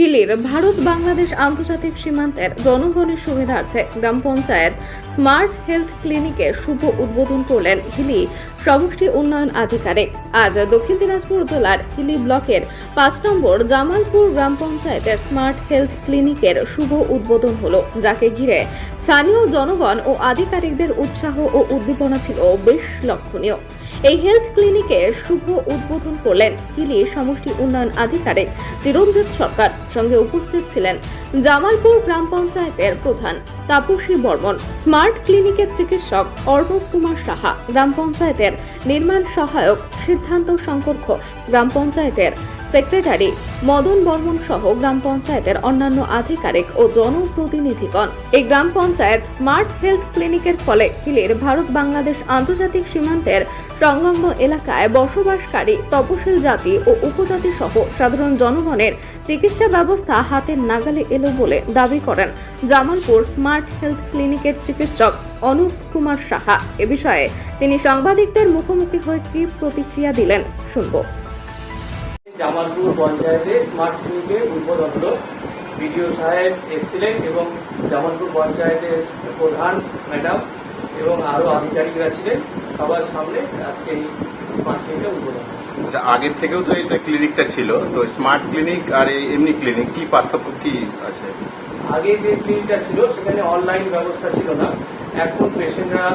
হিলির ভারত বাংলাদেশ আন্তর্জাতিক সীমান্তের জনগণের সুবিধার্থে গ্রাম পঞ্চায়েত স্মার্ট হেলথ ক্লিনিকের শুভ উদ্বোধন করলেন হিলি সমষ্টি উন্নয়ন আধিকারিক। আজ দক্ষিণ দিনাজপুর জেলার হিলি ব্লকের পাঁচ নম্বর জামালপুর গ্রাম পঞ্চায়েতের স্মার্ট হেলথ ক্লিনিকের শুভ উদ্বোধন হলো, যাকে ঘিরে স্থানীয় জনগণ ও আধিকারিকদের উৎসাহ ও উদ্দীপনা ছিল বেশ লক্ষণীয়। এই হেলথ ক্লিনিকে শুভ উদ্বোধন করলেন হিলি সমষ্টি উন্নয়ন আধিকারিক চিরঞ্জিত সরকার। সঙ্গে উপস্থিত ছিলেন জামালপুর গ্রাম পঞ্চায়েতের প্রধান তাপসী বর্মন, স্মার্ট ক্লিনিকের চিকিৎসক অর্ণব কুমার সাহা, গ্রাম পঞ্চায়েতের নির্মাণ সহায়ক সিদ্ধান্ত শঙ্কর ঘোষ, গ্রাম পঞ্চায়েতের সেক্রেটারি মদন বর্মন সহ গ্রাম পঞ্চায়েতের অন্যান্য আধিকারিক ও জনপ্রতিনিধিগণ। এই গ্রাম পঞ্চায়েত স্মার্ট হেলথ ক্লিনিকের ফলে হিলির ভারত বাংলাদেশ আন্তর্জাতিক সীমান্তের সংলগ্ন এলাকায় বসবাসকারী তপশিল জাতি ও উপজাতি সহ সাধারণ জনগণের চিকিৎসা ব্যবস্থা হাতের নাগালে এলো বলে দাবি করেন জামালপুর স্মার্ট হেলথ ক্লিনিকের চিকিৎসক অনুপ কুমার সাহা। এ বিষয়ে তিনি সাংবাদিকদের মুখোমুখি হয়ে কি প্রতিক্রিয়া দিলেন শুনব। জামালপুর পঞ্চায়েতে স্মার্ট ক্লিনিকের উদ্বোধন হলো বিডিও সাহেব এসেছিলেন এবং জামালপুর পঞ্চায়েতের প্রধান ম্যাডাম এবং আরও আধিকারিকরা ছিলেন। সবার সামনে আজকে এই স্মার্ট ক্লিনিকটা উদ্বোধন। আচ্ছা আগের থেকেও তো এটা ক্লিনিকটা ছিল। তো স্মার্ট ক্লিনিক আর এই এমনি ক্লিনিক কি পার্থক্য কি আছে? আগে যে ক্লিনিকটা ছিল সেখানে অনলাইন ব্যবস্থা ছিল না। এখন পেশেন্টরা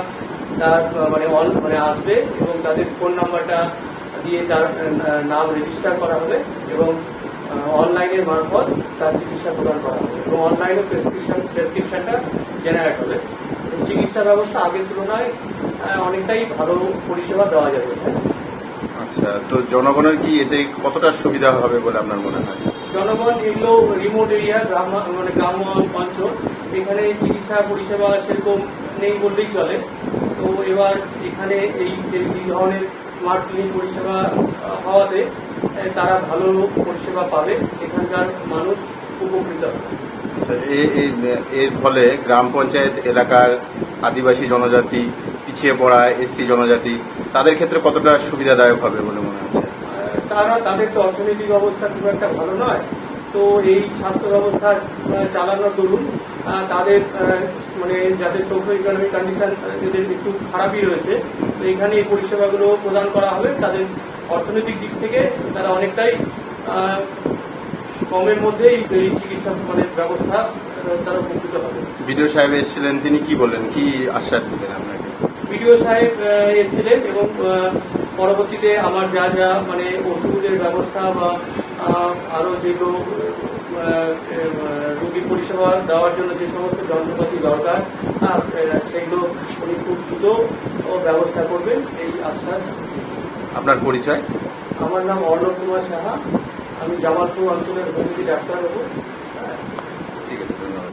তার মানে অন মানে আসবে এবং তাদের ফোন নাম্বারটা দিয়ে তার নাম রেজিস্টার করা হবে এবং অনলাইনের মারফত তার চিকিৎসা প্রদান করা হবে এবং অনলাইনে প্রেসক্রিপশন প্রেসক্রিপশনটা জেনারেট হবে। চিকিৎসা ব্যবস্থা আগের তুলনায় অনেকটাই ভালো পরিষেবা দেওয়া যাবে। আচ্ছা তো জনগণের কি এতে কতটা সুবিধা হবে বলে আপনার মনে হয়? জনগণ এগুলো রিমোট এরিয়া গ্রাম মানে গ্রাম্য অঞ্চল এখানে চিকিৎসা পরিষেবা সেরকম নেই বললেই চলে। তো এবার এখানে এই এই ধরনের স্মার্ট ক্লিনিক পরিষেবা হওয়াতে তারা ভালো পরিষেবা পাবে। এখানকার মানুষ উপকৃত হবে। আচ্ছা এর ফলে গ্রাম পঞ্চায়েত এলাকার আদিবাসী জনজাতি পিছিয়ে পড়া এসসি জনজাতি তাদের ক্ষেত্রে কতটা সুবিধাদায়ক হবে বলে মনে হচ্ছে? তারা তাদের তো অর্থনৈতিক অবস্থা খুব একটা ভালো নয়। তো এই স্বাস্থ্য ব্যবস্থা চালানোর দরুন তাদের মানে যাদের সোশ্য ইকোনমিক কন্ডিশন এদের একটু খারাপই রয়েছে তো এখানে এই পরিষেবাগুলো প্রদান করা হবে। তাদের অর্থনৈতিক দিক থেকে তারা অনেকটাই কমের মধ্যেই এই চিকিৎসা মানে ব্যবস্থা তারা উপকৃত হবে। বিডিও সাহেব এসেছিলেন তিনি কি বলেন কি আশ্বাস দিলেন আপনাকে? বিডিও সাহেব এসেছিলেন এবং পরবর্তীতে আমার যা যা মানে ওষুধের ব্যবস্থা বা আরও যেগুলো রোগী পরিষেবা দেওয়ার জন্য যে সমস্ত যন্ত্রপাতি দরকার সেগুলো উনি খুব দ্রুত ও ব্যবস্থা করবেন এই আশ্বাস আপনার পরিচয়? আমার নাম অর্ণব কুমার সাহা আমি জামালপুর অঞ্চলের হোমিওপ্যাথি ডাক্তার হব। ঠিক আছে ধন্যবাদ।